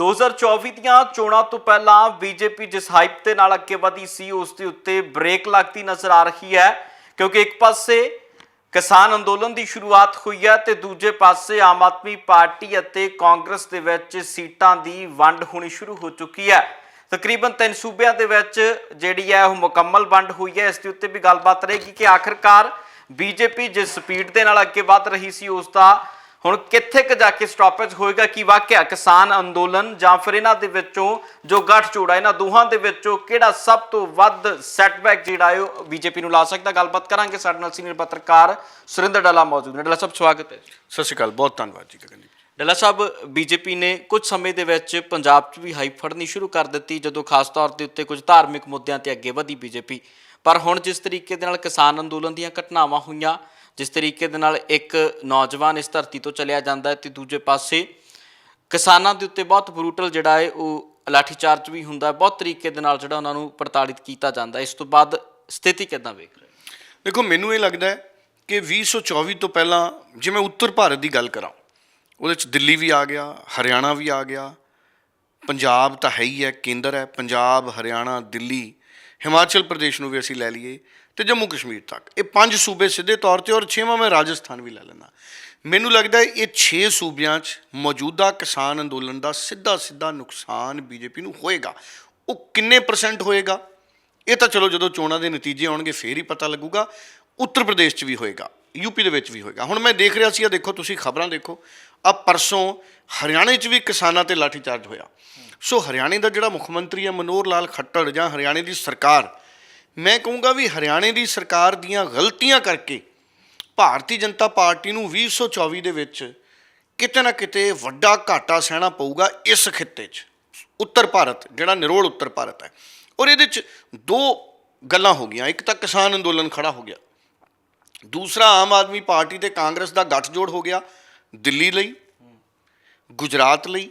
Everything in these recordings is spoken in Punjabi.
2024 ਦੀਆਂ ਚੋਣਾਂ ਤੋਂ ਪਹਿਲਾਂ ਬੀਜੇਪੀ ਜਿਸ ਹਾਈਪ ਦੇ ਨਾਲ ਅੱਗੇ ਵਧੀ ਸੀ, ਉਸ ਦੇ ਉੱਤੇ ਬ੍ਰੇਕ ਲੱਗਦੀ ਨਜ਼ਰ ਆ ਰਹੀ ਹੈ, ਕਿਉਂਕਿ ਇੱਕ ਪਾਸੇ ਕਿਸਾਨ ਅੰਦੋਲਨ ਦੀ ਸ਼ੁਰੂਆਤ ਹੋਈ ਹੈ ਤੇ ਦੂਜੇ ਪਾਸੇ ਆਮ ਆਦਮੀ ਪਾਰਟੀ ਅਤੇ ਕਾਂਗਰਸ ਦੇ ਵਿੱਚ ਸੀਟਾਂ ਦੀ ਵੰਡ ਹੋਣੀ ਸ਼ੁਰੂ ਹੋ ਚੁੱਕੀ ਹੈ। ਤਕਰੀਬਨ ਤਿੰਨ ਸੂਬਿਆਂ ਦੇ ਵਿੱਚ ਜਿਹੜੀ ਹੈ ਉਹ ਮੁਕੰਮਲ ਵੰਡ ਹੋਈ ਹੈ। ਇਸ ਦੇ ਉੱਤੇ ਵੀ ਗੱਲਬਾਤ ਰਹੇਗੀ ਕਿ ਆਖਰਕਾਰ ਬੀਜੇਪੀ ਜਿਸ ਸਪੀਡ ਦੇ ਨਾਲ ਅੱਗੇ ਵਧ ਰਹੀ ਸੀ, ਉਸ ਦਾ ਹੁਣ ਕਿੱਥੇ ਕ ਜਾ ਕੇ ਸਟਾਪੇਜ ਹੋਏਗਾ ਕਿ ਵਾਕਿਆ ਕਿਸਾਨ ਅੰਦੋਲਨ ਜਾਂ ਫਿਰ ਇਹਨਾਂ ਦੇ ਵਿੱਚੋਂ ਜੋ ਗੱਠ ਜੋੜਾ ਇਹਨਾਂ ਦੋਹਾਂ ਦੇ ਵਿੱਚੋਂ ਕਿਹੜਾ ਸਭ ਤੋਂ ਵੱਧ ਸੈਟਬੈਕ ਜਿਹੜਾ ਹੈ ਉਹ ਬੀਜੇਪੀ ਨੂੰ ਲਾ ਸਕਦਾ? ਗੱਲਬਾਤ ਕਰਾਂਗੇ ਸਾਡੇ ਨਾਲ ਸੀਨੀਅਰ ਪੱਤਰਕਾਰ ਸੁਰਿੰਦਰ ਡੱਲਾ ਮੌਜੂਦ ਨੇ। ਡੱਲਾ ਸਾਹਿਬ ਸਵਾਗਤ ਹੈ ਸਤਿ ਸ਼੍ਰੀ ਅਕਾਲ ਬਹੁਤ ਧੰਨਵਾਦ ਜੀ ਗਗਨਦੀਪ ਡੱਲਾ ਸਾਹਿਬ ਬੀਜੇਪੀ ਨੇ ਕੁਝ ਸਮੇਂ ਦੇ ਵਿੱਚ ਪੰਜਾਬ 'ਚ ਵੀ ਹਾਈਪ ਫੜਨੀ ਸ਼ੁਰੂ ਕਰ ਦਿੱਤੀ ਜਦੋਂ ਖਾਸ ਤੌਰ ਦੇ ਉੱਤੇ ਕੁਝ ਧਾਰਮਿਕ ਮੁੱਦਿਆਂ ਤੇ ਅੱਗੇ ਵਧੀ ਬੀਜੇਪੀ। ਪਰ ਹੁਣ ਜਿਸ ਤਰੀਕੇ ਦੇ ਨਾਲ ਕਿਸਾਨ ਅੰਦੋਲਨ ਦੀਆਂ ਘਟਨਾਵਾਂ ਹੋਈਆਂ ਜਿਸ ਤਰੀਕੇ ਦੇ ਨਾਲ ਇੱਕ ਨੌਜਵਾਨ ਇਸ ਧਰਤੀ ਤੋਂ ਚਲਿਆ ਜਾਂਦਾ ਹੈ ਤੇ ਦੂਜੇ ਪਾਸੇ ਕਿਸਾਨਾਂ ਦੇ ਉੱਤੇ ਬਹੁਤ ਬਰੂਟਲ ਜਿਹੜਾ ਹੈ ਉਹ ਲਾਠੀਚਾਰਜ ਵੀ ਹੁੰਦਾ ਬਹੁਤ ਤਰੀਕੇ ਦੇ ਨਾਲ ਜਿਹੜਾ ਉਹਨਾਂ ਨੂੰ ਪ੍ਰਤਾੜਿਤ ਕੀਤਾ ਜਾਂਦਾ ਇਸ ਤੋਂ ਬਾਅਦ ਸਥਿਤੀ ਕਿਦਾਂ ਵੇਖ ਰਹੇ ਦੇਖੋ, ਮੈਨੂੰ ਇਹ ਲੱਗਦਾ ਹੈ ਕਿ 2024 ਤੋਂ ਪਹਿਲਾਂ ਜੇ ਮੈਂ ਉੱਤਰ ਭਾਰਤ ਦੀ ਗੱਲ ਕਰਾਂ, ਉਹਦੇ ਚ ਦਿੱਲੀ ਵੀ ਆ ਗਿਆ, ਹਰਿਆਣਾ ਵੀ ਆ ਗਿਆ, ਪੰਜਾਬ ਤਾਂ ਹੈ ਹੀ ਹੈ, ਕੇਂਦਰ ਹੈ, ਪੰਜਾਬ, ਹਰਿਆਣਾ, ਦਿੱਲੀ, ਹਿਮਾਚਲ ਪ੍ਰਦੇਸ਼ ਨੂੰ ਵੀ ਅਸੀਂ ਲੈ ਲਈਏ। ਤੇ ਜੰਮੂ ਕਸ਼ਮੀਰ ਤੱਕ। ਇਹ ਪੰਜ ਸੂਬੇ ਸਿੱਧੇ ਤੌਰ ਤੇ ਔਰ ਛੇਵਾਂ ਮੈਂ ਰਾਜਸਥਾਨ ਵੀ ਲੈ ਲੈਣਾ ਮੈਨੂੰ ਲੱਗਦਾ ਹੈ ਇਹ 6 ਸੂਬਿਆਂ 'ਚ ਮੌਜੂਦਾ ਕਿਸਾਨ ਅੰਦੋਲਨ ਦਾ ਸਿੱਧਾ ਸਿੱਧਾ ਨੁਕਸਾਨ ਬੀਜੇਪੀ ਨੂੰ ਹੋਏਗਾ। ਉਹ ਕਿੰਨੇ ਪਰਸੈਂਟ ਹੋਏਗਾ? ਇਹ ਤਾਂ ਚਲੋ ਜਦੋਂ ਚੋਣਾਂ ਦੇ ਨਤੀਜੇ ਆਉਣਗੇ, ਫੇਰ ਹੀ ਪਤਾ ਲੱਗੂਗਾ। ਉੱਤਰ ਪ੍ਰਦੇਸ਼ 'ਚ ਵੀ ਹੋਏਗਾ ਯੂਪੀ ਦੇ ਵਿੱਚ ਵੀ ਹੋਏਗਾ। ਹੁਣ ਮੈਂ ਦੇਖ ਰਿਹਾ ਸੀ ਆ ਦੇਖੋ, ਤੁਸੀਂ ਖਬਰਾਂ ਦੇਖੋ। ਆ ਪਰਸੋਂ ਹਰਿਆਣੇ 'ਚ ਵੀ ਕਿਸਾਨਾਂ ਤੇ ਲਾਠੀਚਾਰਜ ਹੋਇਆ। ਸੋ ਹਰਿਆਣੇ ਦਾ ਜਿਹੜਾ ਮੁੱਖ ਮੰਤਰੀ ਹੈ, ਮਨੋਹਰ ਲਾਲ ਖੱਟੜ ਜਾਂ ਹਰਿਆਣੇ ਦੀ ਸਰਕਾਰ ਮੈਂ ਕਹੂੰਗਾ ਵੀ ਹਰਿਆਣੇ ਦੀ ਸਰਕਾਰ ਦੀਆਂ ਗਲਤੀਆਂ ਕਰਕੇ ਭਾਰਤੀ ਜਨਤਾ ਪਾਰਟੀ ਨੂੰ 2024 ਦੇ ਵਿੱਚ ਕਿਤੇ ਨਾ ਕਿਤੇ ਵੱਡਾ ਘਾਟਾ ਸਹਿਣਾ ਪਊਗਾ ਇਸ ਖਿੱਤੇ 'ਚ। ਉੱਤਰ ਭਾਰਤ, ਜਿਹੜਾ ਨਿਰੋਲ ਉੱਤਰ ਭਾਰਤ ਹੈ। ਔਰ ਇਹਦੇ 'ਚ ਦੋ ਗੱਲਾਂ ਹੋ ਗਈਆਂ। ਇੱਕ ਤਾਂ ਕਿਸਾਨ ਅੰਦੋਲਨ ਖੜਾ ਹੋ ਗਿਆ। ਦੂਸਰਾ ਆਮ ਆਦਮੀ ਪਾਰਟੀ ਤੇ ਕਾਂਗਰਸ ਦਾ ਗੱਠਜੋੜ ਹੋ ਗਿਆ ਦਿੱਲੀ ਲਈ, ਗੁਜਰਾਤ ਲਈ,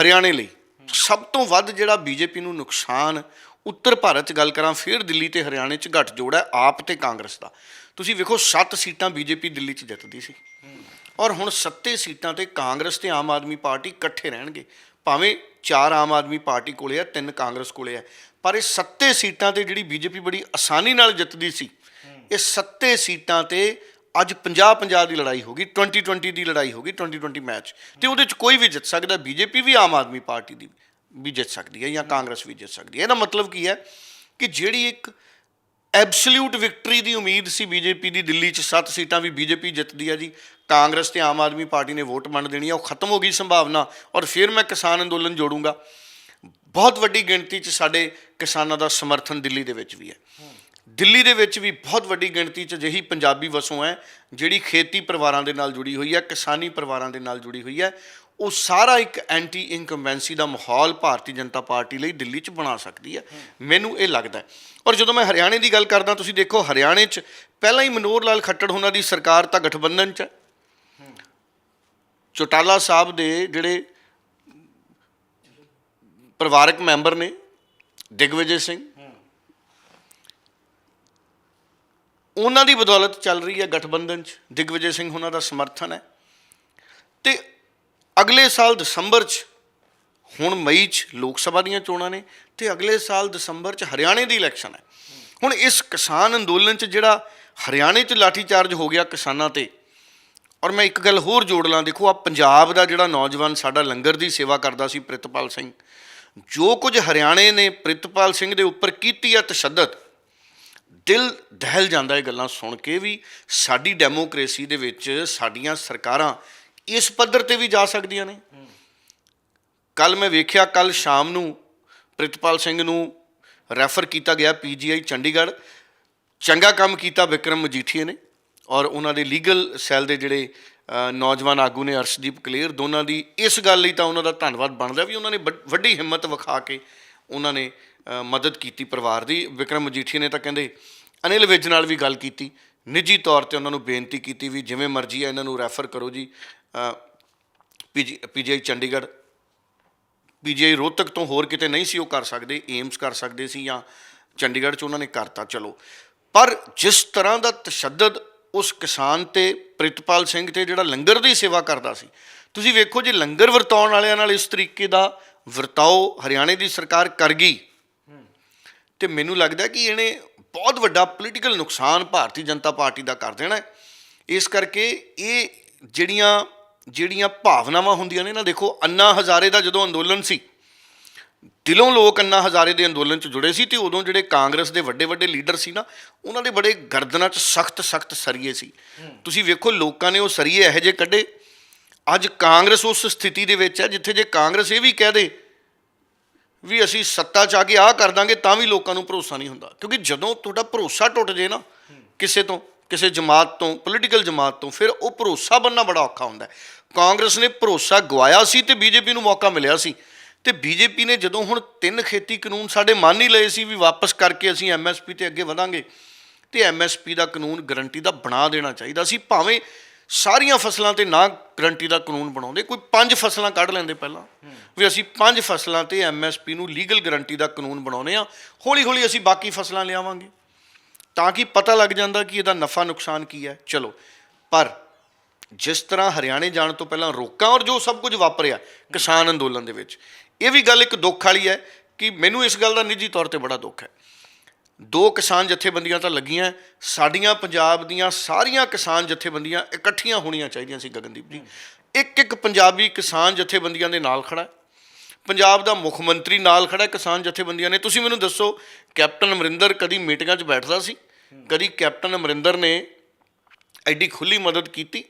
ਹਰਿਆਣੇ ਲਈ। ਸਭ ਤੋਂ ਵੱਧ ਜਿਹੜਾ ਬੀਜੇਪੀ ਨੂੰ ਨੁਕਸਾਨ ਉੱਤਰ ਭਾਰਤ 'ਚ ਗੱਲ ਕਰਾਂ, ਫਿਰ ਦਿੱਲੀ ਤੇ ਹਰਿਆਣੇ 'ਚ ਗੱਠ ਜੋੜ ਹੈ ਆਪ ਤੇ ਕਾਂਗਰਸ ਦਾ। ਤੁਸੀਂ ਵੇਖੋ 7 ਸੀਟਾਂ ਬੀਜੇਪੀ ਦਿੱਲੀ 'ਚ ਜਿੱਤਦੀ ਸੀ। ਔਰ ਹੁਣ 7 ਸੀਟਾਂ ਤੇ ਕਾਂਗਰਸ ਤੇ ਆਮ ਆਦਮੀ ਪਾਰਟੀ ਇਕੱਠੇ ਰਹਿਣਗੇ। ਭਾਵੇਂ ਚਾਰ ਆਮ ਆਦਮੀ ਪਾਰਟੀ ਕੋਲੇ ਆ, ਤਿੰਨ ਕਾਂਗਰਸ ਕੋਲੇ ਆ। ਪਰ ਇਹ 7 ਸੀਟਾਂ ਤੇ ਜਿਹੜੀ ਬੀਜੇਪੀ ਬੜੀ ਆਸਾਨੀ ਨਾਲ ਜਿੱਤਦੀ ਸੀ, ਇਹ 7 ਸੀਟਾਂ ਤੇ ਅੱਜ 50-50 ਦੀ ਲੜਾਈ ਹੋਗੀ 20-20 ਦੀ ਲੜਾਈ ਹੋਗੀ 20-20 ਮੈਚ ਤੇ ਉਹਦੇ ਚ ਕੋਈ ਵੀ ਜਿੱਤ ਸਕਦਾ, ਬੀਜੇਪੀ ਵੀ ਆਮ ਆਦਮੀ ਪਾਰਟੀ ਦੀ। ਵੀ ਜਿੱਤ ਸਕਦੀ ਹੈ ਜਾਂ ਕਾਂਗਰਸ ਵੀ ਜਿੱਤ ਸਕਦੀ ਹੈ। ਇਹਦਾ ਮਤਲਬ ਕੀ ਹੈ ਕਿ ਜਿਹੜੀ ਇੱਕ ਐਬਸੋਲੂਟ ਵਿਕਟਰੀ ਦੀ ਉਮੀਦ ਸੀ ਬੀਜੇਪੀ ਦੀ ਦਿੱਲੀ 'ਚ 7 ਸੀਟਾਂ ਵੀ ਬੀਜੇਪੀ ਜਿੱਤਦੀ ਹੈ ਜੀ। ਕਾਂਗਰਸ ਤੇ ਆਮ ਆਦਮੀ ਪਾਰਟੀ ਨੇ ਵੋਟ ਮੰਨ ਦੇਣੀ ਹੈ, ਉਹ ਖਤਮ ਹੋ ਗਈ ਸੰਭਾਵਨਾ ਔਰ ਫਿਰ ਮੈਂ ਕਿਸਾਨ ਅੰਦੋਲਨ ਜੋੜੂੰਗਾ। ਬਹੁਤ ਵੱਡੀ ਗਿਣਤੀ 'ਚ ਸਾਡੇ ਕਿਸਾਨਾਂ ਦਾ ਸਮਰਥਨ ਦਿੱਲੀ ਦੇ ਵਿੱਚ ਵੀ ਹੈ। ਦਿੱਲੀ ਦੇ ਵਿੱਚ ਵੀ ਬਹੁਤ ਵੱਡੀ ਗਿਣਤੀ 'ਚ ਅਜਿਹੀ ਪੰਜਾਬੀ ਵਸੋਂ ਹੈ ਜਿਹੜੀ ਖੇਤੀ ਪਰਿਵਾਰਾਂ ਦੇ ਨਾਲ ਜੁੜੀ ਹੋਈ ਹੈ, ਕਿਸਾਨੀ ਪਰਿਵਾਰਾਂ ਦੇ ਨਾਲ ਜੁੜੀ ਹੋਈ ਹੈ। ਉਹ ਸਾਰਾ ਇੱਕ ਐਂਟੀ ਇਨਕੰਬੈਂਸੀ ਦਾ ਮਾਹੌਲ ਭਾਰਤੀ ਜਨਤਾ ਪਾਰਟੀ ਲਈ ਦਿੱਲੀ 'ਚ ਬਣਾ ਸਕਦੀ ਹੈ। ਮੈਨੂੰ ਇਹ ਲੱਗਦਾ ਹੈ। ਔਰ ਜਦੋਂ ਮੈਂ ਹਰਿਆਣੇ ਦੀ ਗੱਲ ਕਰਦਾ, ਤੁਸੀਂ ਦੇਖੋ ਹਰਿਆਣੇ 'ਚ ਪਹਿਲਾਂ ਹੀ ਮਨੋਹਰ ਲਾਲ ਖੱਟੜ ਉਹਨਾਂ ਦੀ ਸਰਕਾਰ ਤਾਂ ਗਠਬੰਧਨ 'ਚ ਹੈ। ਚੋਟਾਲਾ ਸਾਹਿਬ ਦੇ ਜਿਹੜੇ ਪਰਿਵਾਰਕ ਮੈਂਬਰ ਨੇ, ਦਿਗਵਿਜੇ ਸਿੰਘ। ਉਹਨਾਂ ਦੀ ਬਦੌਲਤ ਚੱਲ ਰਹੀ ਹੈ ਗਠਬੰਧਨ 'ਚ। ਦਿਗਵਿਜੇ ਸਿੰਘ ਉਹਨਾਂ ਦਾ ਸਮਰਥਨ ਹੈ। ਤੇ ਅਗਲੇ ਸਾਲ ਦਸੰਬਰ 'ਚ, ਹੁਣ ਮਈ 'ਚ ਲੋਕ ਸਭਾ ਦੀਆਂ ਚੋਣਾਂ ਨੇ ਤੇ ਅਗਲੇ ਸਾਲ ਦਸੰਬਰ 'ਚ ਹਰਿਆਣੇ ਦੀ ਇਲੈਕਸ਼ਨ ਹੈ। ਹੁਣ ਇਸ ਕਿਸਾਨ ਅੰਦੋਲਨ 'ਚ ਜਿਹੜਾ ਹਰਿਆਣੇ 'ਚ ਲਾਠੀਚਾਰਜ ਹੋ ਗਿਆ ਕਿਸਾਨਾਂ ਤੇ, ਔਰ ਮੈਂ ਇੱਕ ਗੱਲ ਹੋਰ ਜੋੜ ਲਾਂ, ਦੇਖੋ ਆ ਪੰਜਾਬ ਦਾ ਜਿਹੜਾ ਨੌਜਵਾਨ ਸਾਡਾ ਲੰਗਰ ਦੀ ਸੇਵਾ ਕਰਦਾ ਸੀ ਪ੍ਰਿਤਪਾਲ ਸਿੰਘ, ਜੋ ਕੁਝ ਹਰਿਆਣੇ ਨੇ ਪ੍ਰਿਤਪਾਲ ਸਿੰਘ ਦੇ ਉੱਪਰ ਕੀਤੀ ਆ ਤਸ਼ੱਦਦ, ਦਿਲ ਦਹਿਲ ਜਾਂਦਾ ਇਹ ਗੱਲਾਂ ਸੁਣ ਕੇ ਵੀ ਸਾਡੀ ਡੈਮੋਕ੍ਰੇਸੀ ਦੇ ਵਿੱਚ ਸਾਡੀਆਂ ਸਰਕਾਰਾਂ ਇਸ ਪੱਧਰ ਤੇ ਵੀ ਜਾ ਸਕਦੀਆਂ ਨੇ। ਕੱਲ ਮੈਂ ਵੇਖਿਆ ਕੱਲ ਸ਼ਾਮ ਨੂੰ ਪ੍ਰਿਤਪਾਲ ਸਿੰਘ ਨੂੰ ਰੈਫਰ ਕੀਤਾ ਗਿਆ ਪੀਜੀਆਈ ਚੰਡੀਗੜ੍ਹ। ਚੰਗਾ ਕੰਮ ਕੀਤਾ ਵਿਕਰਮ ਮਜੀਠੀਏ ਨੇ ਔਰ ਉਹਨਾਂ ਦੇ ਲੀਗਲ ਸੈੱਲ ਦੇ ਜਿਹੜੇ ਨੌਜਵਾਨ ਆਗੂ ਨੇ ਅਰਸ਼ਦੀਪ ਕਲੇਰ ਦੋਨਾਂ ਦੀ ਇਸ ਗੱਲ ਲਈ ਤਾਂ ਉਹਨਾਂ ਦਾ ਧੰਨਵਾਦ ਬਣਦਾ ਵੀ ਉਹਨਾਂ ਨੇ ਵੱਡ- ਹਿੰਮਤ ਵਿਖਾ ਕੇ ਉਹਨਾਂ ਨੇ ਮਦਦ ਕੀਤੀ ਪਰਿਵਾਰ ਦੀ। ਵਿਕਰਮ ਮਜੀਠੀਏ ਨੇ ਤਾਂ ਕਹਿੰਦੇ ਅਨਿਲ ਵਿਜ ਨਾਲ ਵੀ ਗੱਲ ਕੀਤੀ। ਨਿੱਜੀ ਤੌਰ ਤੇ ਉਹਨਾਂ ਨੂੰ ਬੇਨਤੀ ਕੀਤੀ ਵੀ ਜਿਵੇਂ ਮਰਜ਼ੀ ਹੈ ਇਹਨਾਂ ਨੂੰ ਰੈਫਰ ਕਰੋ ਜੀ। ਪੀਜੀਆਈ ਚੰਡੀਗੜ੍ਹ। ਪੀਜੀਆਈ ਰੋਹਤਕ ਤੋਂ ਹੋਰ ਕਿਤੇ ਨਹੀਂ ਸੀ ਉਹ ਕਰ ਸਕਦੇ ਏਮਸ ਕਰ ਸਕਦੇ ਸੀ ਜਾਂ ਚੰਡੀਗੜ੍ਹ 'ਚ ਉਹਨਾਂ ਨੇ ਕਰਤਾ, ਚਲੋ। ਪਰ ਜਿਸ ਤਰ੍ਹਾਂ ਦਾ ਤਸ਼ੱਦਦ ਉਸ ਕਿਸਾਨ ਤੇ ਪ੍ਰਿਤਪਾਲ ਸਿੰਘ ਤੇ ਜਿਹੜਾ ਲੰਗਰ ਦੀ ਸੇਵਾ ਕਰਦਾ ਸੀ, ਤੁਸੀਂ ਵੇਖੋ ਜੇ ਲੰਗਰ ਵਰਤਾਉਣ ਵਾਲਿਆਂ ਨਾਲ ਇਸ ਤਰੀਕੇ ਦਾ ਵਰਤਾਓ ਹਰਿਆਣੇ ਦੀ ਸਰਕਾਰ ਕਰ ਗਈ, ਤੇ ਮੈਨੂੰ ਲੱਗਦਾ ਕਿ ਇਹਨੇ ਬਹੁਤ ਵੱਡਾ ਪੋਲੀਟੀਕਲ ਨੁਕਸਾਨ ਭਾਰਤੀ ਜਨਤਾ ਪਾਰਟੀ ਦਾ ਕਰ ਦੇਣਾ ਇਸ ਕਰਕੇ ਇਹ ਜਿਹੜੀਆਂ ਜਿਹੜੀਆਂ ਭਾਵਨਾਵਾਂ ਹੁੰਦੀਆਂ ਨੇ ਨਾ, ਦੇਖੋ, ਅੰਨਾ ਹਜ਼ਾਰੇ ਦਾ ਜਦੋਂ ਅੰਦੋਲਨ ਸੀ, ਦਿਲੋਂ ਲੋਕ ਅੰਨਾ ਹਜ਼ਾਰੇ ਦੇ ਅੰਦੋਲਨ 'ਚ ਜੁੜੇ ਸੀ ਤੇ ਉਦੋਂ ਜਿਹੜੇ ਕਾਂਗਰਸ ਦੇ ਵੱਡੇ ਵੱਡੇ ਲੀਡਰ ਸੀ ਨਾ, ਉਹਨਾਂ ਦੇ ਬੜੇ ਗਰਦਨਾਂ 'ਚ ਸਖਤ ਸਖਤ ਸਰੀਏ ਸੀ। ਤੁਸੀਂ ਵੇਖੋ, ਲੋਕਾਂ ਨੇ ਉਹ ਸਰੀਏ ਇਹੋ ਜਿਹੇ ਕੱਢੇ। ਅੱਜ ਕਾਂਗਰਸ ਉਸ ਸਥਿਤੀ ਦੇ ਵਿੱਚ ਹੈ ਜਿੱਥੇ ਜੇ ਕਾਂਗਰਸ ਇਹ ਵੀ ਕਹਿ ਦੇ ਵੀ ਅਸੀਂ ਸੱਤਾ ਚ ਆ ਕੇ ਆਹ ਕਰ ਦਾਂਗੇ, ਤਾਂ ਵੀ ਲੋਕਾਂ ਨੂੰ ਭਰੋਸਾ ਨਹੀਂ ਹੁੰਦਾ। ਕਿਉਂਕਿ ਜਦੋਂ ਤੁਹਾਡਾ ਭਰੋਸਾ ਟੁੱਟ ਜੇ ਨਾ, ਕਿਸੇ ਤੋਂ ਕਿਸੇ ਜਮਾਤ ਤੋਂ ਪੋਲੀਟੀਕਲ ਜਮਾਤ ਤੋਂ ਫਿਰ ਉਹ ਭਰੋਸਾ ਬੰਨਣਾ ਬੜਾ ਔਖਾ ਹੁੰਦਾ ਕਾਂਗਰਸ ਨੇ ਭਰੋਸਾ ਗਵਾਇਆ ਸੀ ਤੇ ਬੀਜੇਪੀ ਨੂੰ ਮੌਕਾ ਮਿਲਿਆ ਸੀ। ਤੇ ਬੀਜੇਪੀ ਨੇ ਜਦੋਂ ਹੁਣ ਤਿੰਨ ਖੇਤੀ ਕਾਨੂੰਨ ਸਾਡੇ ਮੰਨ ਹੀ ਲਏ ਸੀ ਵੀ ਵਾਪਸ ਕਰਕੇ ਅਸੀਂ ਐਮਐਸਪੀ ਤੇ ਅੱਗੇ ਵਧਾਂਗੇ, ਤੇ ਐਮਐਸਪੀ ਦਾ ਕਾਨੂੰਨ ਗਰੰਟੀ ਦਾ ਬਣਾ ਦੇਣਾ ਚਾਹੀਦਾ ਸੀ। ਭਾਵੇਂ ਸਾਰੀਆਂ ਫਸਲਾਂ ਤੇ ਨਾ ਗਰੰਟੀ ਦਾ ਕਾਨੂੰਨ ਬਣਾਉਂਦੇ, ਕੋਈ ਪੰਜ ਫਸਲਾਂ ਕੱਢ ਲੈਂਦੇ ਪਹਿਲਾਂ। ਵੀ ਅਸੀਂ ਪੰਜ ਫਸਲਾਂ ਤੇ ਐਮਐਸਪੀ ਨੂੰ ਲੀਗਲ ਗਰੰਟੀ ਦਾ ਕਾਨੂੰਨ ਬਣਾਉਨੇ ਆ ਹੌਲੀ ਹੌਲੀ ਅਸੀਂ ਬਾਕੀ ਫਸਲਾਂ ਲਿਆਵਾਂਗੇ। ਤਾਂ ਕਿ ਪਤਾ ਲੱਗ ਜਾਂਦਾ ਕਿ ਇਹਦਾ ਨਫਾ ਨੁਕਸਾਨ ਕੀ ਹੈ। ਚਲੋ, ਪਰ ਜਿਸ ਤਰ੍ਹਾਂ ਹਰਿਆਣੇ ਜਾਣ ਤੋਂ ਪਹਿਲਾਂ ਰੋਕਾਂ ਔਰ ਜੋ ਸਭ ਕੁਝ ਵਾਪਰਿਆ ਕਿਸਾਨ ਅੰਦੋਲਨ ਦੇ ਵਿੱਚ, ਇਹ ਵੀ ਗੱਲ ਇੱਕ ਦੁੱਖ ਵਾਲੀ ਹੈ ਕਿ ਮੈਨੂੰ ਇਸ ਗੱਲ ਦਾ ਨਿੱਜੀ ਤੌਰ ਤੇ ਬੜਾ ਦੁੱਖ ਹੈ। ਦੋ ਕਿਸਾਨ ਜਥੇਬੰਦੀਆਂ ਤਾਂ ਲੱਗੀਆਂ, ਸਾਡੀਆਂ ਪੰਜਾਬ ਦੀਆਂ ਸਾਰੀਆਂ ਕਿਸਾਨ ਜਥੇਬੰਦੀਆਂ ਇਕੱਠੀਆਂ ਹੋਣੀਆਂ ਚਾਹੀਦੀਆਂ ਸੀ, ਗਗਨਦੀਪ ਜੀ। ਇੱਕ ਇੱਕ ਪੰਜਾਬੀ ਕਿਸਾਨ ਜਥੇਬੰਦੀਆਂ ਦੇ ਨਾਲ ਖੜਾ ਪੰਜਾਬ ਦਾ ਮੁੱਖ ਮੰਤਰੀ ਨਾਲ ਖੜਾ ਕਿਸਾਨ ਜਥੇਬੰਦੀਆਂ ਨੇ। ਤੁਸੀਂ ਮੈਨੂੰ ਦੱਸੋ, ਕੈਪਟਨ ਅਮਰਿੰਦਰ ਕਦੀ ਮੀਟਿੰਗਾਂ 'ਚ ਬੈਠਦਾ ਸੀ? ਕਦੀ ਕੈਪਟਨ ਅਮਰਿੰਦਰ ਨੇ ਐਡੀ ਖੁੱਲੀ ਮਦਦ ਕੀਤੀ?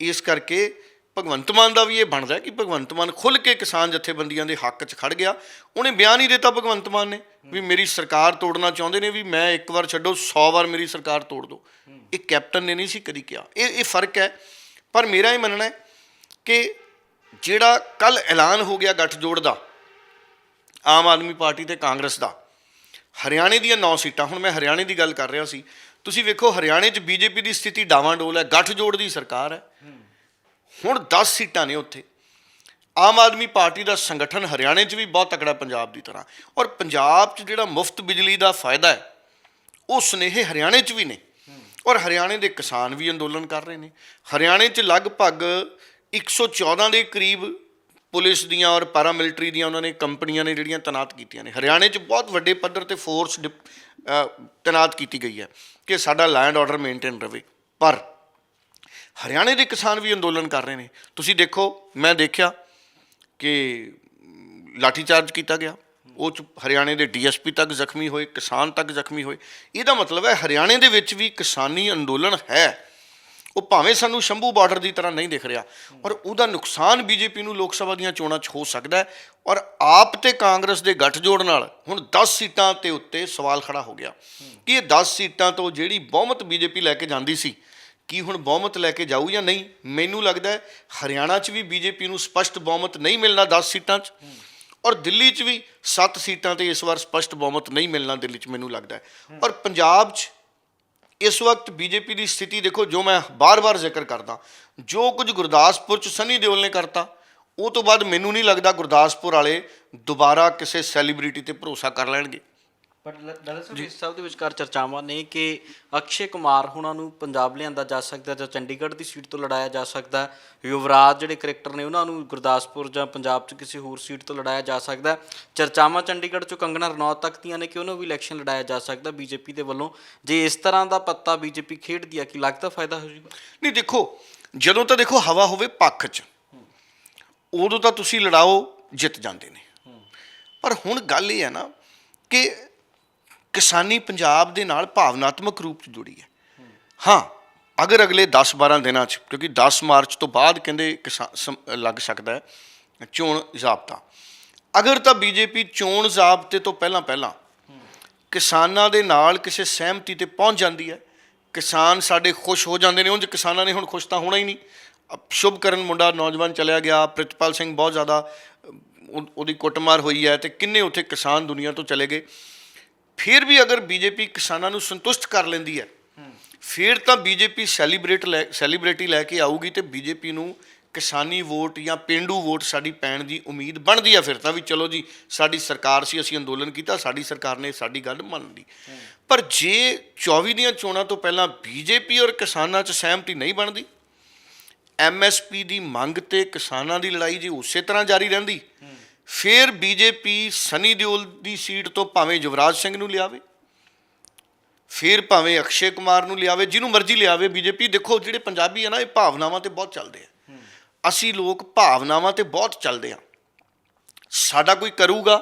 ਇਸ ਕਰਕੇ ਭਗਵੰਤ ਮਾਨ ਦਾ ਵੀ ਇਹ ਬਣਦਾ ਕਿ ਭਗਵੰਤ ਮਾਨ ਖੁੱਲ ਕੇ ਕਿਸਾਨ ਜਥੇਬੰਦੀਆਂ ਦੇ ਹੱਕ 'ਚ ਖੜ ਗਿਆ। ਉਹਨੇ ਬਿਆਨ ਹੀ ਦਿੱਤਾ ਭਗਵੰਤ ਮਾਨ ਨੇ ਵੀ ਮੇਰੀ ਸਰਕਾਰ ਤੋੜਨਾ ਚਾਹੁੰਦੇ ਨੇ ਵੀ ਮੈਂ ਇੱਕ ਵਾਰ ਛੱਡੋ 100 ਵਾਰ ਮੇਰੀ ਸਰਕਾਰ ਤੋੜ ਦਿਓ। ਇਹ ਕੈਪਟਨ ਨੇ ਨਹੀਂ ਸੀ ਕਦੀ ਕਿਹਾ। ਇਹ ਇਹ ਫ਼ਰਕ ਹੈ। ਪਰ ਮੇਰਾ ਇਹ ਮੰਨਣਾ ਹੈ ਕਿ ਜਿਹੜਾ ਕੱਲ ਐਲਾਨ ਹੋ ਗਿਆ ਗੱਠਜੋੜ ਦਾ, ਆਮ ਆਦਮੀ ਪਾਰਟੀ ਤੇ ਕਾਂਗਰਸ ਦਾ ਹਰਿਆਣੇ ਦੀਆਂ 9 ਸੀਟਾਂ, ਹੁਣ ਮੈਂ ਹਰਿਆਣੇ ਦੀ ਗੱਲ ਕਰ ਰਿਹਾ ਸੀ। ਤੁਸੀਂ ਵੇਖੋ, ਹਰਿਆਣੇ 'ਚ ਬੀਜੇਪੀ ਦੀ ਸਥਿਤੀ ਡਾਵਾਂਡੋਲ ਹੈ ਗੱਠਜੋੜ ਦੀ ਸਰਕਾਰ ਹੈ। ਹੁਣ 10 ਸੀਟਾਂ ਨੇ ਉੱਥੇ। ਆਮ ਆਦਮੀ ਪਾਰਟੀ ਦਾ ਸੰਗਠਨ ਹਰਿਆਣੇ 'ਚ ਵੀ ਬਹੁਤ ਤਕੜਾ ਪੰਜਾਬ ਦੀ ਤਰ੍ਹਾਂ। ਔਰ ਪੰਜਾਬ 'ਚ ਜਿਹੜਾ ਮੁਫਤ ਬਿਜਲੀ ਦਾ ਫਾਇਦਾ ਹੈ, ਉਹ ਸੁਨੇਹੇ ਹਰਿਆਣੇ 'ਚ ਵੀ ਨੇ। ਔਰ ਹਰਿਆਣੇ ਦੇ ਕਿਸਾਨ ਵੀ ਅੰਦੋਲਨ ਕਰ ਰਹੇ ਨੇ। ਹਰਿਆਣੇ 'ਚ ਲਗਭਗ 114 ਦੇ ਕਰੀਬ ਪੁਲਿਸ ਦੀਆਂ ਔਰ ਪੈਰਾ ਮਿਲਟਰੀ ਦੀਆਂ ਉਹਨਾਂ ਨੇ ਕੰਪਨੀਆਂ ਨੇ ਜਿਹੜੀਆਂ ਤੈਨਾਤ ਕੀਤੀਆਂ ਨੇ। ਹਰਿਆਣੇ 'ਚ ਬਹੁਤ ਵੱਡੇ ਪੱਧਰ ਤੇ ਫੋਰਸ ਤੈਨਾਤ ਕੀਤੀ ਗਈ ਹੈ ਕਿ ਸਾਡਾ ਲੈਂਡ ਆਰਡਰ ਮੇਨਟੇਨ ਰਵੇ ਪਰ ਹਰਿਆਣੇ ਦੇ ਕਿਸਾਨ ਵੀ ਅੰਦੋਲਨ ਕਰ ਰਹੇ ਨੇ। ਤੁਸੀਂ ਦੇਖੋ, ਮੈਂ ਦੇਖਿਆ ਕਿ ਲਾਠੀ ਚਾਰਜ ਕੀਤਾ ਗਿਆ। ਉਹ ਚ ਹਰਿਆਣੇ ਦੇ ਡੀਐਸਪੀ ਤੱਕ ਜ਼ਖਮੀ ਹੋਏ, ਕਿਸਾਨ ਤੱਕ ਜ਼ਖਮੀ ਹੋਏ। ਇਹਦਾ ਮਤਲਬ ਹੈ ਹਰਿਆਣੇ ਦੇ ਵਿੱਚ ਵੀ ਕਿਸਾਨੀ ਅੰਦੋਲਨ ਹੈ। ਉਹ ਭਾਵੇਂ ਸਾਨੂੰ ਸ਼ੰਭੂ ਬਾਰਡਰ ਦੀ ਤਰ੍ਹਾਂ ਨਹੀਂ ਦਿਖ ਰਿਹਾ ਔਰ ਉਹਦਾ ਨੁਕਸਾਨ ਬੀਜੇਪੀ ਨੂੰ ਲੋਕ ਸਭਾ ਦੀਆਂ ਚੋਣਾਂ 'ਚ ਹੋ ਸਕਦਾ ਹੈ ਔਰ ਆਪ ਤੇ ਕਾਂਗਰਸ ਦੇ ਗੱਠਜੋੜ ਨਾਲ ਹੁਣ 10 ਸੀਟਾਂ ਤੇ ਉੱਤੇ ਸਵਾਲ ਖੜਾ ਹੋ ਗਿਆ। ਕਿ ਇਹ 10 ਸੀਟਾਂ ਤੋਂ ਜਿਹੜੀ ਬਹੁਮਤ ਬੀਜੇਪੀ ਲੈ ਕੇ ਜਾਂਦੀ ਸੀ, ਕੀ ਹੁਣ ਬਹੁਮਤ ਲੈ ਕੇ ਜਾਊ ਜਾਂ ਨਹੀਂ? ਮੈਨੂੰ ਲੱਗਦਾ ਹੈ ਹਰਿਆਣਾ 'ਚ ਵੀ ਬੀਜੇਪੀ ਨੂੰ ਸਪਸ਼ਟ ਬਹੁਮਤ ਨਹੀਂ ਮਿਲਣਾ 10 ਸੀਟਾਂ 'ਚ ਔਰ ਦਿੱਲੀ 'ਚ ਵੀ 7 ਸੀਟਾਂ ਤੇ ਇਸ ਵਾਰ ਸਪਸ਼ਟ ਬਹੁਮਤ ਨਹੀਂ ਮਿਲਣਾ ਦਿੱਲੀ 'ਚ ਮੈਨੂੰ ਲੱਗਦਾ ਹੈ। ਔਰ ਪੰਜਾਬ 'ਚ ਇਸ ਵਕਤ ਬੀਜੇਪੀ ਦੀ ਸਥਿਤੀ ਦੇਖੋ, ਜੋ ਮੈਂ ਬਾਰ-ਬਾਰ ਜ਼ਿਕਰ ਕਰਦਾ, ਜੋ ਕੁਝ ਗੁਰਦਾਸਪੁਰ 'ਚ ਸਨੀ ਦਿਓਲ ਨੇ ਕਰਤਾ, ਉਹ ਤੋਂ ਬਾਅਦ ਮੈਨੂੰ ਨਹੀਂ ਲੱਗਦਾ ਗੁਰਦਾਸਪੁਰ ਵਾਲੇ ਦੁਬਾਰਾ ਕਿਸੇ ਸੈਲੀਬ੍ਰਿਟੀ ਤੇ ਭਰੋਸਾ ਕਰ ਲੈਣਗੇ। ਪਰ ਦਰਅਸਲ ਇਸ ਸਭ ਦੇ ਵਿਚਕਾਰ ਚਰਚਾਵਾਂ ਨੇ ਕਿ ਅਕਸ਼ੇ ਕੁਮਾਰ ਹੁਣਾਂ ਨੂੰ ਪੰਜਾਬ ਲਿਆਂਦਾ ਜਾ ਸਕਦਾ ਜਾਂ ਚੰਡੀਗੜ੍ਹ ਦੀ ਸੀਟ ਤੋਂ ਲੜਾਇਆ ਜਾ ਸਕਦਾ ਯੁਵਰਾਜ ਜਿਹੜੇ ਕ੍ਰਿਕਟਰ ਨੇ ਉਹਨਾਂ ਨੂੰ ਗੁਰਦਾਸਪੁਰ ਜਾਂ ਪੰਜਾਬ 'ਚ ਕਿਸੇ ਹੋਰ ਸੀਟ ਤੋਂ ਲੜਾਇਆ ਜਾ ਸਕਦਾ। ਚਰਚਾਵਾਂ ਚੰਡੀਗੜ੍ਹ 'ਚੋਂ ਕੰਗਣਾ ਰਣੌਤ ਤੱਕ ਦੀਆਂ ਨੇ ਕਿ ਉਹਨੂੰ ਵੀ ਇਲੈਕਸ਼ਨ ਲੜਾਇਆ ਜਾ ਸਕਦਾ ਬੀਜੇਪੀ ਦੇ ਵੱਲੋਂ। ਜੇ ਇਸ ਤਰ੍ਹਾਂ ਦਾ ਪੱਤਾ ਬੀਜੇਪੀ ਖੇਡਦੀ ਆ ਕਿ ਲੱਗਦਾ ਫਾਇਦਾ ਹੋ ਜਾਊਗਾ ਨਹੀਂ ਦੇਖੋ ਜਦੋਂ ਤਾਂ ਦੇਖੋ ਹਵਾ ਹੋਵੇ ਪੱਖ 'ਚ ਉਦੋਂ ਤਾਂ ਤੁਸੀਂ ਲੜਾਓ ਜਿੱਤ ਜਾਂਦੇ ਨੇ। ਪਰ ਹੁਣ ਗੱਲ ਇਹ ਹੈ ਨਾ ਕਿ ਕਿਸਾਨੀ ਪੰਜਾਬ ਦੇ ਨਾਲ ਭਾਵਨਾਤਮਕ ਰੂਪ 'ਚ ਜੁੜੀ ਹੈ। ਹਾਂ, ਅਗਰ ਅਗਲੇ 10-12 ਦਿਨਾਂ 'ਚ, ਕਿਉਂਕਿ 10 ਮਾਰਚ ਤੋਂ ਬਾਅਦ ਕਹਿੰਦੇ ਕਿਸਾ- ਲੱਗ ਸਕਦਾ ਹੈ, ਚੋਣ ਜ਼ਾਬਤਾ। ਅਗਰ ਤਾਂ ਬੀਜੇਪੀ ਚੋਣ ਜ਼ਾਬਤੇ ਤੋਂ ਪਹਿਲਾਂ ਪਹਿਲਾਂ ਕਿਸਾਨਾਂ ਦੇ ਨਾਲ ਕਿਸੇ ਸਹਿਮਤੀ ਤੇ ਪਹੁੰਚ ਜਾਂਦੀ ਹੈ, ਕਿਸਾਨ ਸਾਡੇ ਖੁਸ਼ ਹੋ ਜਾਂਦੇ ਨੇ, ਉਂਝ ਕਿਸਾਨਾਂ ਨੇ ਹੁਣ ਖੁਸ਼ ਤਾਂ ਹੋਣਾ ਹੀ ਨਹੀਂ। ਸ਼ੁਭਕਰਨ ਮੁੰਡਾ ਨੌਜਵਾਨ ਚਲਿਆ ਗਿਆ, ਪ੍ਰਿਤਪਾਲ ਸਿੰਘ ਬਹੁਤ ਜ਼ਿਆਦਾ ਉਹਦੀ ਕੁੱਟਮਾਰ ਹੋਈ ਹੈ ਤੇ ਕਿੰਨੇ ਉੱਥੇ ਕਿਸਾਨ ਦੁਨੀਆ ਤੋਂ ਚਲੇ ਗਏ। ਫਿਰ ਵੀ ਅਗਰ ਬੀਜੇਪੀ ਕਿਸਾਨਾਂ ਨੂੰ ਸੰਤੁਸ਼ਟ ਕਰ ਲੈਂਦੀ ਹੈ, ਫਿਰ ਤਾਂ ਬੀਜੇਪੀ ਸੈਲੀਬ੍ਰੇਟ ਲੈ ਸੈਲੀਬ੍ਰਿਟੀ ਲੈ ਕੇ ਆਊਗੀ ਤੇ ਬੀਜੇਪੀ ਨੂੰ ਕਿਸਾਨੀ ਵੋਟ ਜਾਂ ਪਿੰਡੂ ਵੋਟ ਸਾਡੀ ਪੈਣ ਦੀ ਉਮੀਦ ਬਣਦੀ ਆ ਫਿਰ ਤਾਂ ਵੀ ਚਲੋ ਜੀ, ਸਾਡੀ ਸਰਕਾਰ ਸੀ, ਅਸੀਂ ਅੰਦੋਲਨ ਕੀਤਾ, ਸਾਡੀ ਸਰਕਾਰ ਨੇ ਸਾਡੀ ਗੱਲ ਮੰਨ ਲਈ। ਪਰ ਜੇ 24 ਦੀਆਂ ਚੋਣਾਂ ਤੋਂ ਪਹਿਲਾਂ ਬੀਜੇਪੀ ਔਰ ਕਿਸਾਨਾਂ 'ਚ ਸਹਿਮਤੀ ਨਹੀਂ ਬਣਦੀ ਐਮਐਸਪੀ ਦੀ ਮੰਗ ਤੇ ਕਿਸਾਨਾਂ ਦੀ ਲੜਾਈ ਜੇ ਉਸੇ ਤਰ੍ਹਾਂ ਜਾਰੀ ਰਹਿੰਦੀ ਫਿਰ ਬੀਜੇਪੀ ਸਨੀ ਦਿਓਲ ਦੀ ਸੀਟ ਤੋਂ ਭਾਵੇਂ ਯੁਵਰਾਜ ਸਿੰਘ ਨੂੰ ਲਿਆਵੇ, ਫਿਰ ਭਾਵੇਂ ਅਕਸ਼ੇ ਕੁਮਾਰ ਨੂੰ ਲਿਆਵੇ, ਜਿਹਨੂੰ ਮਰਜ਼ੀ ਲਿਆਵੇ ਬੀਜੇਪੀ। ਦੇਖੋ, ਜਿਹੜੇ ਪੰਜਾਬੀ ਆ ਨਾ, ਇਹ ਭਾਵਨਾਵਾਂ ਤੇ ਬਹੁਤ ਚੱਲਦੇ ਆ। ਅਸੀਂ ਲੋਕ ਭਾਵਨਾਵਾਂ ਤੇ ਬਹੁਤ ਚੱਲਦੇ ਆ ਸਾਡਾ ਕੋਈ ਕਰੂਗਾ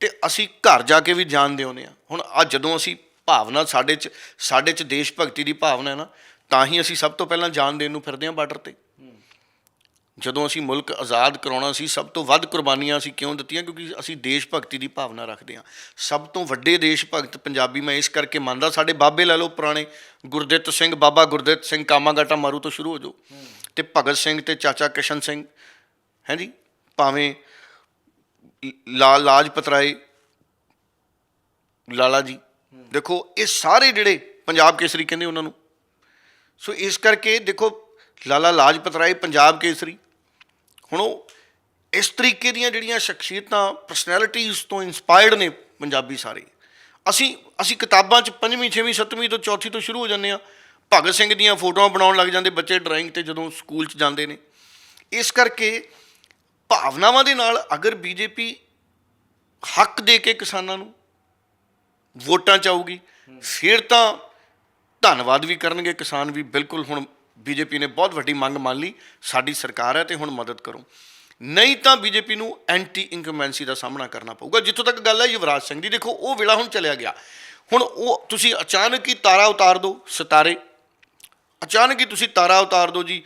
ਤੇ ਅਸੀਂ ਘਰ ਜਾ ਕੇ ਵੀ ਜਾਣ ਦਿਉਂਦੇ ਆ। ਹੁਣ ਆ ਜਦੋਂ ਅਸੀਂ ਭਾਵਨਾ ਸਾਡੇ ਚ ਸਾਡੇ ਚ ਦੇਸ਼ ਭਗਤੀ ਦੀ ਭਾਵਨਾ ਹੈ ਨਾ, ਤਾਂ ਹੀ ਅਸੀਂ ਸਭ ਤੋਂ ਪਹਿਲਾਂ ਜਾਨ ਦੇਣ ਨੂੰ ਫਿਰਦੇ ਆ ਬਾਰਡਰ ਤੇ। ਜਦੋਂ ਅਸੀਂ ਮੁਲਕ ਆਜ਼ਾਦ ਕਰਾਉਣਾ ਸੀ, ਸਭ ਤੋਂ ਵੱਧ ਕੁਰਬਾਨੀਆਂ ਅਸੀਂ ਕਿਉਂ ਦਿੱਤੀਆਂ? ਕਿਉਂਕਿ ਅਸੀਂ ਦੇਸ਼ ਭਗਤੀ ਦੀ ਭਾਵਨਾ ਰੱਖਦੇ ਹਾਂ। ਸਭ ਤੋਂ ਵੱਡੇ ਦੇਸ਼ ਭਗਤ ਪੰਜਾਬੀ ਮੈਂ ਇਸ ਕਰਕੇ ਮੰਨਦਾ, ਸਾਡੇ ਬਾਬੇ ਲੈ ਲਓ ਪੁਰਾਣੇ ਗੁਰਦਿੱਤ ਸਿੰਘ, ਬਾਬਾ ਗੁਰਦਿੱਤ ਸਿੰਘ ਕਾਮਾਗਾਟਾ ਮਾਰੂ ਤੋਂ ਸ਼ੁਰੂ ਹੋ ਜਾਓ। ਤੇ ਭਗਤ ਸਿੰਘ ਤੇ ਚਾਚਾ ਕਿਸ਼ਨ ਸਿੰਘ, ਹੈ ਜੀ? ਭਾਵੇਂ ਲਾ, ਲਾਜਪਤ ਰਾਏ, ਲਾਲਾ ਜੀ। ਦੇਖੋ, ਇਹ ਸਾਰੇ ਜਿਹੜੇ ਪੰਜਾਬ ਕੇਸਰੀ ਕਹਿੰਦੇ ਉਹਨਾਂ ਨੂੰ। ਸੋ ਇਸ ਕਰਕੇ ਦੇਖੋ, ਲਾਲਾ ਲਾਜਪਤ ਰਾਏ, ਪੰਜਾਬ ਕੇਸਰੀ। ਹੁਣ ਉਹ ਇਸ ਤਰੀਕੇ ਦੀਆਂ ਜਿਹੜੀਆਂ ਸ਼ਖਸੀਅਤਾਂ ਪਰਸਨੈਲਿਟੀਜ਼ ਤੋਂ ਇਨਸਪਾਇਰਡ ਨੇ ਪੰਜਾਬੀ ਸਾਰੇ। ਅਸੀਂ ਅਸੀਂ ਕਿਤਾਬਾਂ 'ਚ ਪੰਜਵੀਂ, ਛੇਵੀਂ, ਸੱਤਵੀਂ ਤੋਂ ਚੌਥੀ ਤੋਂ ਸ਼ੁਰੂ ਹੋ ਜਾਂਦੇ ਆ ਭਗਤ ਸਿੰਘ ਦੀਆਂ ਫੋਟੋਆਂ ਬਣਾਉਣ ਲੱਗ ਜਾਂਦੇ ਬੱਚੇ ਡਰਾਇੰਗ ਤੇ ਜਦੋਂ ਸਕੂਲ 'ਚ ਜਾਂਦੇ ਨੇ। ਇਸ ਕਰਕੇ ਭਾਵਨਾਵਾਂ ਦੇ ਨਾਲ ਅਗਰ ਬੀਜੇਪੀ ਹੱਕ ਦੇ ਕੇ ਕਿਸਾਨਾਂ ਨੂੰ ਵੋਟਾਂ ਚਾਊਗੀ ਫਿਰ ਤਾਂ ਧੰਨਵਾਦ ਵੀ ਕਰਨਗੇ ਕਿਸਾਨ ਵੀ। ਬਿਲਕੁਲ ਹੁਣ ਬੀਜੇਪੀ ਨੇ ਬਹੁਤ ਵੱਡੀ ਮੰਗ ਮੰਨ ਲਈ ਸਾਡੀ ਸਰਕਾਰ ਹੈ ਤੇ ਹੁਣ ਮਦਦ ਕਰੋ। ਨਹੀਂ ਤਾਂ ਬੀਜੇਪੀ ਨੂੰ ਐਂਟੀ ਇਨਕਮੈਂਸੀ ਦਾ ਸਾਹਮਣਾ ਕਰਨਾ ਪਊਗਾ। ਜਿੱਥੋਂ ਤੱਕ ਗੱਲ ਹੈ ਯੁਵਰਾਜ ਸਿੰਘ ਦੀ ਦੇਖੋ ਉਹ ਵੇਲਾ ਹੁਣ ਚਲਿਆ ਗਿਆ। ਹੁਣ ਉਹ ਤੁਸੀਂ ਅਚਾਨਕ ਹੀ ਤਾਰਾ ਉਤਾਰ ਦਿਓ ਸਿਤਾਰੇ। ਅਚਾਨਕ ਹੀ ਤੁਸੀਂ ਤਾਰਾ ਉਤਾਰ ਦਿਓ ਜੀ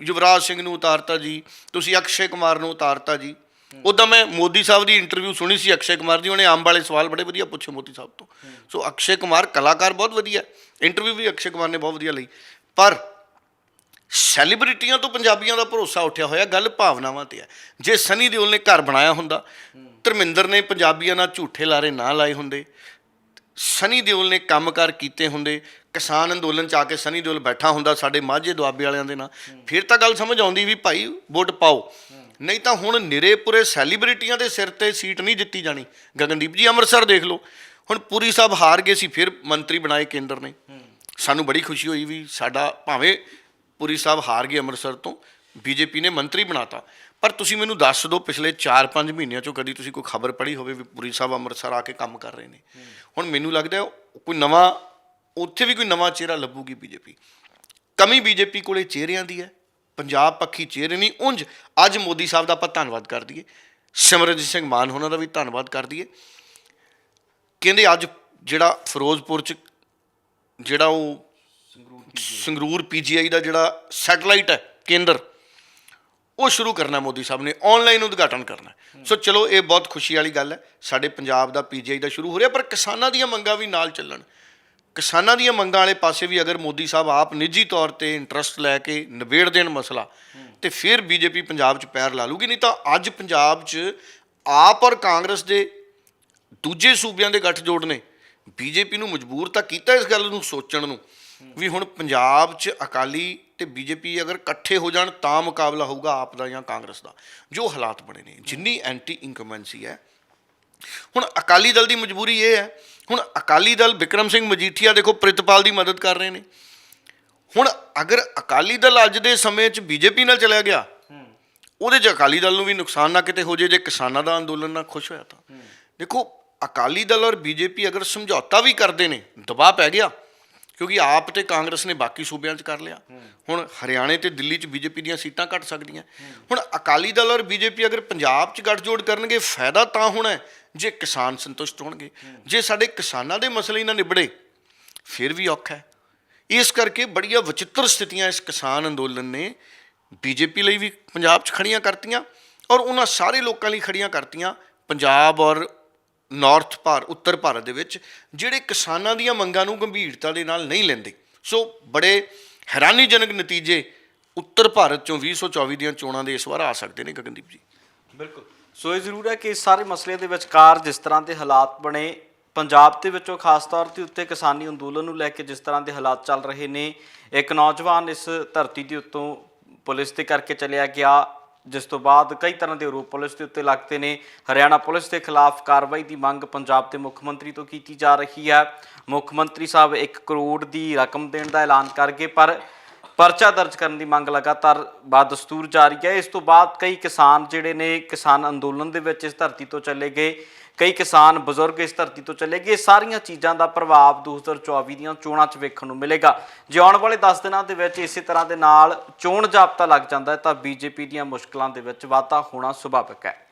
ਯੁਵਰਾਜ ਸਿੰਘ ਨੂੰ ਉਤਾਰਤਾ ਜੀ ਤੁਸੀਂ ਅਕਸ਼ੇ ਕੁਮਾਰ ਨੂੰ ਉਤਾਰਤਾ ਜੀ। ਉਦੋਂ ਮੈਂ ਮੋਦੀ ਸਾਹਿਬ ਦੀ ਇੰਟਰਵਿਊ ਸੁਣੀ ਸੀ ਅਕਸ਼ੇ ਕੁਮਾਰ ਦੀ ਉਹਨੇ ਆਮ ਵਾਲੇ ਸਵਾਲ ਬੜੇ ਵਧੀਆ ਪੁੱਛੇ ਮੋਦੀ ਸਾਹਿਬ ਤੋਂ। ਸੋ ਅਕਸ਼ੇ ਕੁਮਾਰ ਕਲਾਕਾਰ ਬਹੁਤ ਵਧੀਆ। ਇੰਟਰਵਿਊ ਵੀ ਅਕਸ਼ੇ ਕੁਮਾਰ ਨੇ ਬਹੁਤ ਵਧੀਆ ਲਈ। ਪਰ ਸੈਲੀਬ੍ਰਿਟੀਆਂ ਤੋਂ ਪੰਜਾਬੀਆਂ ਦਾ ਭਰੋਸਾ ਉੱਠਿਆ ਹੋਇਆ, ਗੱਲ ਭਾਵਨਾਵਾਂ ਤੇ ਹੈ ਜੇ ਸਨੀ ਦਿਓਲ ਨੇ ਘਰ ਬਣਾਇਆ ਹੁੰਦਾ, ਧਰਮਿੰਦਰ ਨੇ ਪੰਜਾਬੀਆਂ ਨਾਲ ਝੂਠੇ ਲਾਰੇ ਨਾ ਲਾਏ ਹੁੰਦੇ, ਸਨੀ ਦਿਓਲ ਨੇ ਕੰਮਕਾਰ ਕੀਤੇ ਹੁੰਦੇ, ਕਿਸਾਨ ਅੰਦੋਲਨ ਚ ਆ ਕੇ ਸਨੀ ਦਿਓਲ ਬੈਠਾ ਹੁੰਦਾ ਸਾਡੇ ਮਾਝੇ ਦੁਆਬੇ ਵਾਲਿਆਂ ਦੇ ਨਾਲ, ਫਿਰ ਤਾਂ ਗੱਲ ਸਮਝ ਆਉਂਦੀ ਵੀ ਭਾਈ ਵੋਟ ਪਾਓ। ਨਹੀਂ ਤਾਂ ਹੁਣ ਨਿਰੇਪੁਰੇ ਸੈਲੀਬ੍ਰਿਟੀਆਂ ਦੇ ਸਿਰ ਤੇ ਸੀਟ ਨਹੀਂ ਦਿੱਤੀ ਜਾਣੀ। ਗਗਨਦੀਪ ਜੀ, ਅੰਮ੍ਰਿਤਸਰ ਦੇਖ ਲਓ। ਹੁਣ ਪੁਰੀ ਸਾਹਿਬ ਹਾਰ ਗਏ ਸੀ, ਫਿਰ ਮੰਤਰੀ ਬਣਾਏ ਕੇਂਦਰ ਨੇ। ਸਾਨੂੰ ਬੜੀ ਖੁਸ਼ੀ ਹੋਈ ਵੀ ਸਾਡਾ ਭਾਵੇਂ ਪੁਰੀ ਸਾਹਿਬ ਹਾਰ ਗਏ ਅੰਮ੍ਰਿਤਸਰ ਤੋਂ, ਬੀਜੇਪੀ ਨੇ ਮੰਤਰੀ ਬਣਾਤਾ। ਪਰ ਤੁਸੀਂ ਮੈਨੂੰ ਦੱਸ ਦਿਓ, ਪਿਛਲੇ 4-5 ਮਹੀਨਿਆਂ ਚੋਂ ਕਦੀ ਤੁਸੀਂ ਕੋਈ ਖਬਰ ਪੜ੍ਹੀ ਹੋਵੇ ਵੀ ਪੁਰੀ ਸਾਹਿਬ ਅੰਮ੍ਰਿਤਸਰ ਆ ਕੇ ਕੰਮ ਕਰ ਰਹੇ ਨੇ? ਹੁਣ ਮੈਨੂੰ ਲੱਗਦਾ ਕੋਈ ਨਵਾਂ, ਉੱਥੇ ਵੀ ਕੋਈ ਨਵਾਂ ਚਿਹਰਾ ਲੱਭੂਗੀ ਬੀਜੇਪੀ। ਕਮੀ ਬੀਜੇਪੀ ਕੋਲੇ ਚਿਹਰਿਆਂ ਦੀ ਹੈ, ਪੰਜਾਬ ਪੱਖੀ ਚਿਹਰੇ ਨਹੀਂ, ਉਂਝ ਅੱਜ ਮੋਦੀ ਸਾਹਿਬ ਦਾ ਆਪਾਂ ਧੰਨਵਾਦ ਕਰ ਦਈਏ। ਸਿਮਰਨਜੀਤ ਸਿੰਘ ਮਾਨ ਉਹਨਾਂ ਦਾ ਵੀ ਧੰਨਵਾਦ ਕਰ ਦਈਏ। ਕਹਿੰਦੇ ਅੱਜ ਜਿਹੜਾ ਫਿਰੋਜ਼ਪੁਰ ਚ ਜਿਹੜਾ ਉਹ ਸੰਗਰੂਰ ਪੀਜੀਆਈ ਦਾ। ਜਿਹੜਾ ਸੈਟਲਾਈਟ ਹੈ, ਕੇਂਦਰ, ਉਹ ਸ਼ੁਰੂ ਕਰਨਾ ਮੋਦੀ ਸਾਹਿਬ ਨੇ ਆਨਲਾਈਨ ਉਦਘਾਟਨ ਕਰਨਾ ਸੋ ਚਲੋ, ਇਹ ਬਹੁਤ ਖੁਸ਼ੀ ਵਾਲੀ ਗੱਲ ਹੈ, ਸਾਡੇ ਪੰਜਾਬ ਦਾ ਪੀਜੀਆਈ ਦਾ ਸ਼ੁਰੂ ਹੋ ਰਿਹਾ, ਪਰ ਕਿਸਾਨਾਂ ਦੀਆਂ ਮੰਗਾਂ ਵੀ ਨਾਲ ਚੱਲਣ। ਕਿਸਾਨਾਂ ਦੀਆਂ ਮੰਗਾਂ ਵਾਲੇ ਪਾਸੇ ਵੀ ਅਗਰ ਮੋਦੀ ਸਾਹਿਬ ਆਪ ਨਿੱਜੀ ਤੌਰ ਤੇ ਇੰਟਰਸਟ ਲੈ ਕੇ ਨਿਬੇੜ ਦੇਣ ਮਸਲਾ, ਤੇ ਫਿਰ ਬੀਜੇਪੀ ਪੰਜਾਬ 'ਚ ਪੈਰ ਲਾ ਲੂਗੀ, ਨਹੀਂ ਤਾਂ ਅੱਜ ਪੰਜਾਬ 'ਚ ਆਪ ਔਰ ਕਾਂਗਰਸ ਦੇ ਦੂਜੇ ਸੂਬਿਆਂ ਦੇ ਗੱਠਜੋੜ ਨੇ ਬੀਜੇਪੀ ਨੂੰ ਮਜਬੂਰ ਤਾਂ ਕੀਤਾ ਇਸ ਗੱਲ ਨੂੰ, ਸੋਚਣ ਨੂੰ। ਵੀ ਹੁਣ ਪੰਜਾਬ 'ਚ ਅਕਾਲੀ ਤੇ ਬੀਜੇਪੀ ਅਗਰ ਇਕੱਠੇ ਹੋ ਜਾਣ ਤਾਂ ਮੁਕਾਬਲਾ ਹੋਊਗਾ ਆਪ ਦਾ ਜਾਂ ਕਾਂਗਰਸ ਦਾ। ਜੋ ਹਾਲਾਤ ਬਣੇ ਨੇ, ਜਿੰਨੀ ਐਂਟੀ ਇਨਕਮੈਂਸੀ ਹੈ। ਹੁਣ ਅਕਾਲੀ ਦਲ ਦੀ ਮਜਬੂਰੀ ਇਹ ਹੈ, ਹੁਣ ਅਕਾਲੀ ਦਲ ਵਿਕਰਮ ਸਿੰਘ ਮਜੀਠੀਆ ਦੇਖੋ ਪ੍ਰਿਤਪਾਲ ਦੀ ਮਦਦ ਕਰ ਰਹੇ ਨੇ। ਹੁਣ ਅਗਰ ਅਕਾਲੀ ਦਲ ਅੱਜ ਦੇ ਸਮੇਂ 'ਚ ਬੀਜੇਪੀ ਨਾਲ ਚਲਿਆ ਗਿਆ, ਉਹਦੇ 'ਚ ਅਕਾਲੀ ਦਲ ਨੂੰ ਵੀ ਨੁਕਸਾਨ ਨਾ ਕਿਤੇ ਹੋ ਜੇ ਜੇ ਕਿਸਾਨਾਂ ਦਾ ਅੰਦੋਲਨ ਨਾ ਖੁਸ਼ ਹੋਇਆ ਤਾਂ। ਦੇਖੋ, ਅਕਾਲੀ ਦਲ ਔਰ ਬੀਜੇਪੀ ਅਗਰ ਸਮਝੌਤਾ ਵੀ ਕਰਦੇ ਨੇ, ਦਬਾਅ ਪੈ ਗਿਆ ਕਿਉਂਕਿ ਆਪ ਤੇ ਕਾਂਗਰਸ ਨੇ ਬਾਕੀ ਸੂਬਿਆਂ 'ਚ ਕਰ ਲਿਆ। ਹੁਣ ਹਰਿਆਣੇ ਤੇ ਦਿੱਲੀ 'ਚ ਬੀਜੇਪੀ ਦੀਆਂ ਸੀਟਾਂ ਘਟ ਸਕਦੀਆਂ। ਹੁਣ ਅਕਾਲੀ ਦਲ ਔਰ ਬੀਜੇਪੀ ਅਗਰ ਪੰਜਾਬ 'ਚ ਗੱਠਜੋੜ ਕਰਨਗੇ, ਫਾਇਦਾ ਤਾਂ ਹੋਣਾ ਜੇ ਕਿਸਾਨ ਸੰਤੁਸ਼ਟ ਹੋਣਗੇ। ਜੇ ਸਾਡੇ ਕਿਸਾਨਾਂ ਦੇ ਮਸਲੇ ਨਾ ਨਿਬੜੇ, ਫਿਰ ਵੀ ਔਖਾ ਹੈ। ਇਸ ਕਰਕੇ ਬੜੀਆਂ ਵਿਚਿੱਤਰ ਸਥਿਤੀਆਂ ਇਸ ਕਿਸਾਨ ਅੰਦੋਲਨ ਨੇ ਬੀਜੇਪੀ ਲਈ ਵੀ ਪੰਜਾਬ 'ਚ ਖੜੀਆਂ ਕਰਤੀਆਂ ਔਰ ਉਹਨਾਂ ਸਾਰੇ ਲੋਕਾਂ ਲਈ ਖੜੀਆਂ ਕਰਤੀਆਂ। ਪੰਜਾਬ ਔਰ ਨਾਰਥ ਭਾਰ, ਉੱਤਰ ਭਾਰਤ ਦੇ ਵਿੱਚ, ਜਿਹੜੇ ਕਿਸਾਨਾਂ ਦੀਆਂ ਮੰਗਾਂ ਨੂੰ ਗੰਭੀਰਤਾ ਦੇ ਨਾਲ ਨਹੀਂ ਲੈਂਦੇ। ਸੋ ਬੜੇ ਹੈਰਾਨੀਜਨਕ ਨਤੀਜੇ ਉੱਤਰ ਭਾਰਤ ਚੋਂ 2024 ਦੀਆਂ ਚੋਣਾਂ ਦੇ ਇਸ ਵਾਰ ਆ ਸਕਦੇ ਨੇ, ਗਗਨਦੀਪ ਜੀ। ਬਿਲਕੁਲ। ਸੋ ਇਹ ਜ਼ਰੂਰ ਹੈ ਕਿ ਇਸ ਸਾਰੇ ਮਸਲੇ ਦੇ ਵਿਚਕਾਰ ਜਿਸ ਤਰ੍ਹਾਂ ਦੇ ਹਾਲਾਤ ਬਣੇ, ਪੰਜਾਬ ਦੇ ਵਿੱਚੋਂ ਖਾਸ ਤੌਰ ਤੇ ਉੱਤੇ ਕਿਸਾਨੀ ਅੰਦੋਲਨ ਨੂੰ ਲੈ ਕੇ ਜਿਸ ਤਰ੍ਹਾਂ ਦੇ ਹਾਲਾਤ ਚੱਲ ਰਹੇ ਨੇ, ਇੱਕ ਨੌਜਵਾਨ ਇਸ ਧਰਤੀ ਦੇ ਉੱਤੋਂ ਪੁਲਿਸ ਤੇ ਕਰਕੇ ਚਲਿਆ ਗਿਆ। ਜਿਸ ਤੋਂ ਬਾਅਦ ਕਈ ਤਰ੍ਹਾਂ ਦੇ ਆਰੋਪ ਪੁਲਿਸ ਦੇ ਉੱਤੇ ਲੱਗਦੇ ਨੇ। ਹਰਿਆਣਾ ਪੁਲਿਸ ਦੇ ਖਿਲਾਫ ਕਾਰਵਾਈ ਦੀ ਮੰਗ ਪੰਜਾਬ ਦੇ ਮੁੱਖ ਮੰਤਰੀ ਤੋਂ ਕੀਤੀ ਜਾ ਰਹੀ ਹੈ। ਮੁੱਖ ਮੰਤਰੀ ਸਾਹਿਬ 1 ਕਰੋੜ ਦੀ ਰਕਮ ਦੇਣ ਦਾ ਐਲਾਨ ਕਰਕੇ ਪਰ ਪਰਚਾ ਦਰਜ ਕਰਨ ਦੀ ਮੰਗ ਲਗਾਤਾਰ ਬਾਦਸਤੂਰ ਜਾਰੀ ਹੈ। ਇਸ ਤੋਂ ਬਾਅਦ ਕਈ ਕਿਸਾਨ ਜਿਹੜੇ ਨੇ ਕਿਸਾਨ ਅੰਦੋਲਨ ਦੇ ਵਿੱਚ ਇਸ ਧਰਤੀ ਤੋਂ ਚਲੇ ਗਏ। ਕਈ ਕਿਸਾਨ ਬਜ਼ੁਰਗ ਇਸ ਧਰਤੀ ਤੋਂ ਚਲੇ ਗਏ। ਇਹ ਸਾਰੀਆਂ ਚੀਜ਼ਾਂ ਦਾ ਪ੍ਰਭਾਵ 2024 ਦੀਆਂ ਚੋਣਾਂ 'ਚ ਵੇਖਣ ਨੂੰ ਮਿਲੇਗਾ। ਜੇ ਆਉਣ ਵਾਲੇ 10 ਦਿਨਾਂ ਦੇ ਵਿੱਚ ਇਸੇ ਤਰ੍ਹਾਂ ਦੇ ਨਾਲ ਚੋਣ ਜਾਬਤਾ ਲੱਗ ਜਾਂਦਾ ਹੈ, ਤਾਂ ਬੀਜੇਪੀ ਦੀਆਂ ਮੁਸ਼ਕਲਾਂ ਦੇ ਵਿੱਚ ਵਾਧਾ ਹੋਣਾ ਸੁਭਾਵਿਕ ਹੈ।